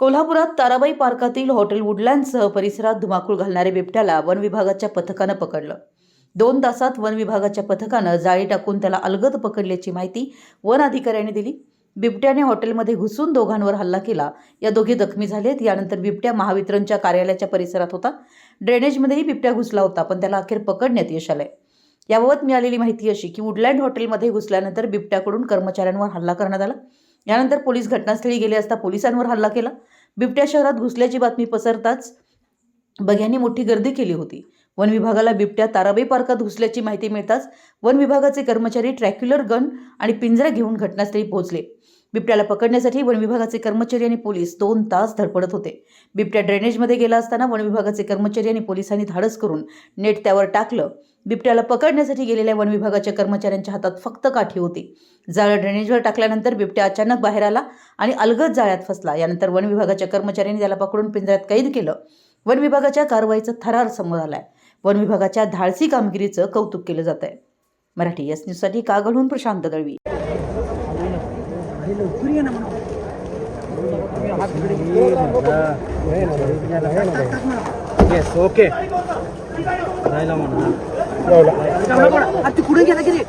कोल्हापुरात ताराबाई पार्कातील हॉटेल वुडलँडसह परिसरात धुमाकूळ घालणाऱ्या बिबट्याला वन विभागाच्या पथकानं पकडलं. दोन तासात वन विभागाच्या पथकानं जाळी टाकून त्याला अलगद पकडल्याची माहिती वन अधिकाऱ्यांनी दिली. बिबट्याने हॉटेलमध्ये घुसून दोघांवर हल्ला केला. या दोघे जखमी झालेत. यानंतर बिबट्या महावितरणच्या कार्यालयाच्या परिसरात होता. ड्रेनेजमध्येही बिबट्या घुसला होता पण त्याला अखेर पकडण्यात यश आलंय. याबाबत मिळालेली माहिती अशी की वुडलँड हॉटेलमध्ये घुसल्यानंतर बिबट्याकडून कर्मचाऱ्यांवर हल्ला करण्यात आला. यानंतर पोलीस घटनास्थळी गेले असता पोलिसांवर हल्ला केला. बिबट्या शहरात घुसल्याची बातमी पसरताच बघ्यांनी मोठी गर्दी केली होती. वन विभागाला बिबट्या ताराबाई पार्कात घुसल्याची माहिती मिळताच वन विभागाचे कर्मचारी ट्रॅक्युलर गन आणि पिंजरा घेऊन घटनास्थळी पोहोचले. बिबट्याला पकडण्यासाठी वन विभागाचे कर्मचारी आणि पोलीस दोन तास धडपडत होते. बिबट्या ड्रेनेजमध्ये गेला असताना वन विभागाचे कर्मचारी आणि पोलिसांनी धाडस करून नेट त्यावर टाकलं. बिबट्याला पकडण्यासाठी गेलेल्या वन विभागाच्या कर्मचाऱ्यांच्या हातात फक्त काठी होती. जाळं ड्रेनेजवर टाकल्यानंतर बिबट्या अचानक बाहेर आला आणि अलगद जाळ्यात फसला. यानंतर वन विभागाच्या कर्मचाऱ्यांनी त्याला पकडून पिंजऱ्यात कैद केलं. वन विभागाच्या कारवाईचा थरार समोर आलाय. वन विभागाच्या धाडसी कामगिरीचं कौतुक केलं जात आहे मराठी एस न्यूजसाठी कागडहून प्रशांत दळवी. येस ओके राहिला म्हणा. ती कुठे गेला की रे?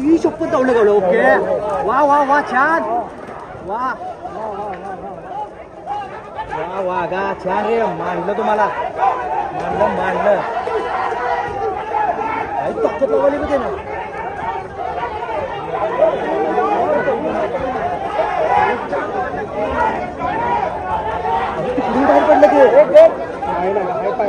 ही शपथ गावलं गावलं ओके. वा वा वा छान. वा. वा वा गा छान रे. मांडलं तुम्हाला. मांडलं मांडलं. ताकद लावली बघे ना เด็กๆไหนไหนไป